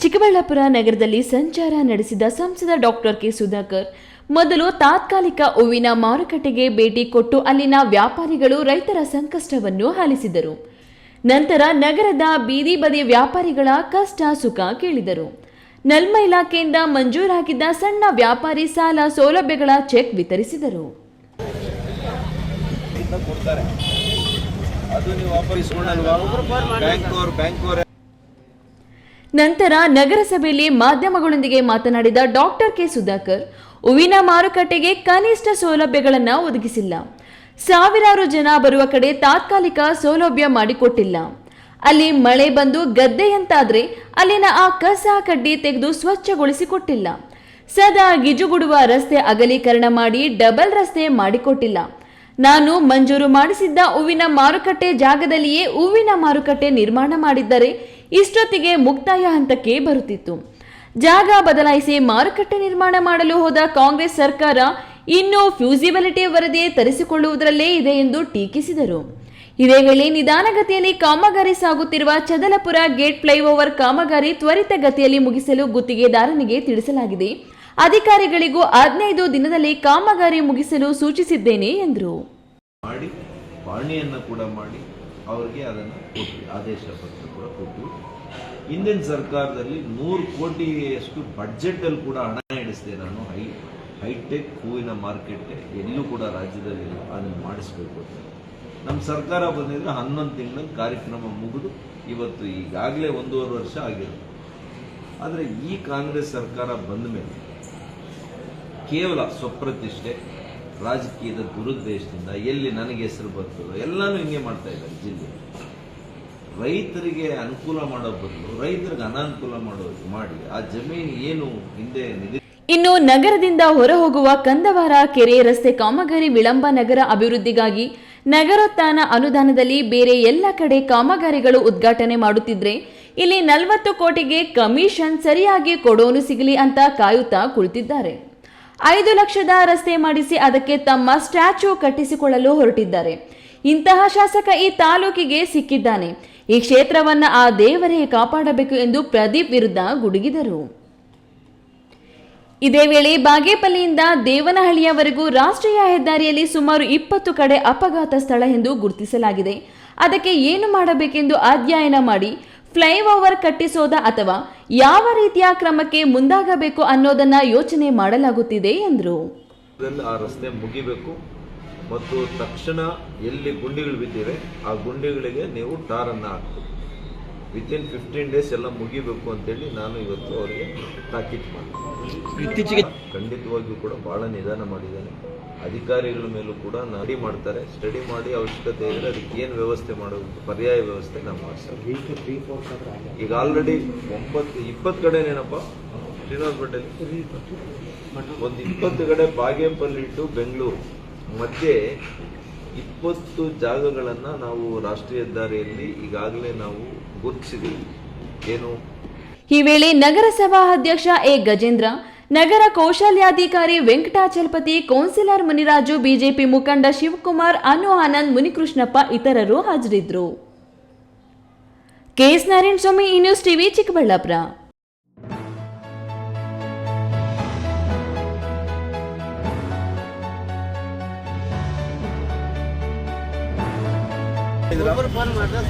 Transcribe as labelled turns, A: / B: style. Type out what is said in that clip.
A: ಚಿಕ್ಕಬಳ್ಳಾಪುರ ನಗರದಲ್ಲಿ ಸಂಚಾರ ನಡೆಸಿದ ಸಂಸದ ಡಾಕ್ಟರ್ ಕೆ ಸುಧಾಕರ್ ಮೊದಲು ತಾತ್ಕಾಲಿಕ ಹೂವಿನ ಮಾರುಕಟ್ಟೆಗೆ ಭೇಟಿ ಕೊಟ್ಟು ಅಲ್ಲಿನ ವ್ಯಾಪಾರಿಗಳು ರೈತರ ಸಂಕಷ್ಟವನ್ನು ಆಲಿಸಿದರು. ನಂತರ ನಗರದ ಬೀದಿ ಬದಿ ವ್ಯಾಪಾರಿಗಳ ಕಷ್ಟ ಸುಖ ಕೇಳಿದರು. ನಲ್ಮ ಇಲಾಖೆಯಿಂದ ಮಂಜೂರಾಗಿದ್ದ ಸಣ್ಣ ವ್ಯಾಪಾರಿ ಸಾಲ ಸೌಲಭ್ಯಗಳ ಚೆಕ್ ವಿತರಿಸಿದರು.
B: ಅದು ನೀವು ವಾಪಸ್ ಇಸ್ಕೊಂಡಲ್ವಾ
C: ಒಬ್ರು ಫೋನ್ ಮಾಡಿದ್ರೆ
B: ಬ್ಯಾಂಕ್ ಬ್ಯಾಂಕ್
A: ನಂತರ ನಗರಸಭೆಯಲ್ಲಿ ಮಾಧ್ಯಮಗಳೊಂದಿಗೆ ಮಾತನಾಡಿದ ಡಾಕ್ಟರ್ ಕೆ ಸುಧಾಕರ್ ಹೂವಿನ ಮಾರುಕಟ್ಟೆಗೆ ಕನಿಷ್ಠ ಸೌಲಭ್ಯಗಳನ್ನು ಒದಗಿಸಿಲ್ಲ. ಸಾವಿರಾರು ಜನ ಬರುವ ಕಡೆ ತಾತ್ಕಾಲಿಕ ಸೌಲಭ್ಯ ಮಾಡಿಕೊಟ್ಟಿಲ್ಲ. ಅಲ್ಲಿ ಮಳೆ ಬಂದು ಗದ್ದೆಯಂತಾದ್ರೆ ಅಲ್ಲಿನ ಆ ಕಸ ಕಡ್ಡಿ ತೆಗೆದು ಸ್ವಚ್ಛಗೊಳಿಸಿಕೊಟ್ಟಿಲ್ಲ. ಸದಾ ಗಿಜುಗುಡುವ ರಸ್ತೆ ಅಗಲೀಕರಣ ಮಾಡಿ ಡಬಲ್ ರಸ್ತೆ ಮಾಡಿಕೊಟ್ಟಿಲ್ಲ. ನಾನು ಮಂಜೂರು ಮಾಡಿಸಿದ್ದ ಹೂವಿನ ಮಾರುಕಟ್ಟೆ ಜಾಗದಲ್ಲಿಯೇ ಹೂವಿನ ಮಾರುಕಟ್ಟೆ ನಿರ್ಮಾಣ ಮಾಡಿದ್ದರೆ ಇಷ್ಟೊತ್ತಿಗೆ ಮುಕ್ತಾಯ ಹಂತಕ್ಕೆ ಬರುತ್ತಿತ್ತು. ಜಾಗ ಬದಲಾಯಿಸಿ ಮಾರುಕಟ್ಟೆ ನಿರ್ಮಾಣ ಮಾಡಲು ಹೋದ ಕಾಂಗ್ರೆಸ್ ಸರ್ಕಾರ ಇನ್ನೂ ಫ್ಯೂಸಿಬಿಲಿಟಿ ವರದಿ ತರಿಸಿಕೊಳ್ಳುವುದರಲ್ಲೇ ಇದೆ ಎಂದು ಟೀಕಿಸಿದರು. ಇದೇ ವೇಳೆ ನಿಧಾನಗತಿಯಲ್ಲಿ ಕಾಮಗಾರಿ ಸಾಗುತ್ತಿರುವ ಚದಲಪುರ ಗೇಟ್ ಫ್ಲೈಓವರ್ ಕಾಮಗಾರಿ ತ್ವರಿತ ಗತಿಯಲ್ಲಿ ಮುಗಿಸಲು ಗುತ್ತಿಗೆದಾರನಿಗೆ ತಿಳಿಸಲಾಗಿದೆ. ಅಧಿಕಾರಿಗಳಿಗೂ ಹದಿನೈದು ದಿನದಲ್ಲಿ ಕಾಮಗಾರಿ ಮುಗಿಸಲು ಸೂಚಿಸಿದ್ದೇನೆ ಎಂದರು.
D: ಮಾಡಿ, ಪಾಣಿಯನ್ನು ಕೂಡ ಮಾಡಿ ಅವರಿಗೆ ಅದನ್ನು ಕೊಟ್ಟು ಆದೇಶ ಪತ್ರ ಕೂಡ ಕೊಟ್ಟು ಹಿಂದಿನ ಸರ್ಕಾರದಲ್ಲಿ ನೂರು ಕೋಟಿಯಷ್ಟು ಬಡ್ಜೆಟಲ್ಲಿ ಕೂಡ ಹಣ ಇಡಿಸಿದೆ ನಾನು. ಹೈ ಹೈಟೆಕ್ ಹೂವಿನ ಮಾರ್ಕೆಟ್ ಎಲ್ಲೂ ಕೂಡ ರಾಜ್ಯದಲ್ಲಿ ಅದನ್ನು ಮಾಡಿಸ್ಬೇಕು ನಮ್ಮ ಸರ್ಕಾರ ಬಂದಿದ್ರೆ ಹನ್ನೊಂದು ತಿಂಗಳ ಕಾರ್ಯಕ್ರಮ ಮುಗಿದು ಇವತ್ತು ಈಗಾಗಲೇ ಒಂದೂವರೆ ವರ್ಷ ಆಗಿರುತ್ತೆ ಆದರೆ ಈ ಕಾಂಗ್ರೆಸ್ ಸರ್ಕಾರ ಬಂದ ಮೇಲೆ ಕೇವಲ ಸ್ವಪ್ರತಿಷ್ಠೆ, ರಾಜಕೀಯದ ದುರುದ್ದೇಶದಿಂದ ಎಲ್ಲಿ ನನಗೆ ಹೆಸರು ಬರ್ತದೋ ಎಲ್ಲಾನು ಹಿಂಗೆ ಮಾಡ್ತಾ ಇದ್ದಾರೆ ಜಿಲ್ಲೆ. ರೈತರಿಗೆ ಅನುಕೂಲ ಮಾಡೋ ಬದಲು, ರೈತರಿಗೆ ಅನಾನುಕೂಲ ಮಾಡೋ ಮಾಡಿ, ಆ ಜಮೀನು ಏನು ಹಿಂದೆ ನಿಧಿ
A: ಇನ್ನು ನಗರದಿಂದ ಹೊರಹೋಗುವ ಕಂದವಾರ ಕೆರೆ, ರಸ್ತೆ, ಕಾಮಗಾರಿ ವಿಳಂಬ ನಗರ ಅಭಿವೃದ್ಧಿಗಾಗಿ ನಗರೋತ್ಥಾನ ಅನುದಾನದಲ್ಲಿ ಬೇರೆ ಎಲ್ಲ ಕಡೆ ಕಾಮಗಾರಿಗಳು ಉದ್ಘಾಟನೆ ಮಾಡುತ್ತಿದ್ರೆ ಇಲ್ಲಿ ನಲವತ್ತು ಕೋಟಿಗೆ ಕಮಿಷನ್ ಸರಿಯಾಗಿ ಕೊಡೋನು ಸಿಗಲಿ ಅಂತ ಕಾಯುತ್ತಾ ಕುಳಿತಿದ್ದಾರೆ. ಐದು ಲಕ್ಷದ ರಸ್ತೆ ಮಾಡಿಸಿ ಅದಕ್ಕೆ ತಮ್ಮ ಸ್ಟ್ಯಾಚ್ಯೂ ಕಟ್ಟಿಸಿಕೊಳ್ಳಲು ಹೊರಟಿದ್ದಾರೆ. ಇಂತಹ ಶಾಸಕ ಈ ತಾಲೂಕಿಗೆ ಸಿಕ್ಕಿದ್ದಾನೆ. ಈ ಕ್ಷೇತ್ರವನ್ನ ಆ ದೇವರೇ ಕಾಪಾಡಬೇಕು ಎಂದು ಪ್ರದೀಪ್ ವಿರುದ್ಧ ಗುಡುಗಿದರು. ಇದೇ ವೇಳೆ ಬಾಗೇಪಲ್ಲಿಯಿಂದ ದೇವನಹಳ್ಳಿಯವರೆಗೂ ರಾಷ್ಟ್ರೀಯ ಹೆದ್ದಾರಿಯಲ್ಲಿ ಸುಮಾರು ಇಪ್ಪತ್ತು ಕಡೆ ಅಪಘಾತ ಸ್ಥಳ ಎಂದು ಗುರುತಿಸಲಾಗಿದೆ. ಅದಕ್ಕೆ ಏನು ಮಾಡಬೇಕೆಂದು ಅಧ್ಯಯನ ಮಾಡಿ ಫ್ಲೈಓವರ್ ಕಟ್ಟಿಸೋದ ಅಥವಾ ಯಾವ ರೀತಿಯ ಕ್ರಮಕ್ಕೆ ಮುಂದಾಗಬೇಕು ಅನ್ನೋದನ್ನ ಯೋಚನೆ ಮಾಡಲಾಗುತ್ತಿದೆ ಎಂದರು.
D: ಆ ರಸ್ತೆ ಮುಗಿಬೇಕು ಮತ್ತು ತಕ್ಷಣ ಎಲ್ಲಿ ಗುಂಡಿಗಳು ಬಿದ್ದಿವೆ ಆ ಗುಂಡಿಗಳಿಗೆ ನೀವು ಟಾರನ್ನು ಹಾಕಬೇಕು. ವಿತಿನ್ ಫಿಫ್ಟೀನ್ ಡೇಸ್ ಎಲ್ಲ ಮುಗಿಬೇಕು ಅಂತೇಳಿ ನಾನು ಇವತ್ತು ಅವರಿಗೆ ತಾಕೀತು
B: ಇತ್ತೀಚೆಗೆ
D: ಖಂಡಿತವಾಗಿಯೂ ಕೂಡ ಭಾಳ ನಿಧಾನ ಮಾಡಿದ್ದಾನೆ. ಅಧಿಕಾರಿಗಳ ಮೇಲೂ ಕೂಡ ನಾಡಿ ಮಾಡ್ತಾರೆ. ಸ್ಟಡಿ ಮಾಡಿ ಅವಶ್ಯಕತೆ ಇದ್ರೆ ಅದಕ್ಕೆ ಏನು ವ್ಯವಸ್ಥೆ ಮಾಡೋದು? ಪರ್ಯಾಯ ವ್ಯವಸ್ಥೆ ನಾವು ಮಾಡ್ತೀವಿ ಈಗ ಆಲ್ರೆಡಿ ಒಂಬತ್ತು ಇಪ್ಪತ್ತು ಕಡೆನೇನಪ್ಪ ಶ್ರೀನಿವಾಸ್ ಪಟೇಲ್ ಒಂದು ಇಪ್ಪತ್ತು ಕಡೆ ಬಾಗೇಪಲ್ಲಿ ಟು ಬೆಂಗಳೂರು. ಮಧ್ಯೆ ಇಪ್ಪತ್ತು ಜಾಗಗಳನ್ನು ನಾವು ರಾಷ್ಟ್ರೀಯ ಹೆದ್ದಾರಿಯಲ್ಲಿ ಈಗಾಗಲೇ ನಾವು ಗುರುತಿಸಿದ್ದೀವಿ ಏನು?
A: ಈ ವೇಳೆ ನಗರಸಭಾ ಅಧ್ಯಕ್ಷ ಎ. ಗಜೇಂದ್ರ, ನಗರ ಕೌಶಲ್ಯಾಧಿಕಾರಿ ವೆಂಕಟಾಚಲಪತಿ, ಕೌನ್ಸಿಲರ್ ಮುನಿರಾಜು, ಬಿಜೆಪಿ ಮುಖಂಡ ಶಿವಕುಮಾರ್, ಅನು ಆನಂದ್ ಮುನಿಕೃಷ್ಣಪ್ಪ ಇತರರು ಹಾಜರಿದ್ದರು. ಕೆಎಸ್ ನಾರಾಯಣಸ್ವಾಮಿ ಈ news
C: TV, Chikkaballapur. ಮಾಡಿದ್ರೆ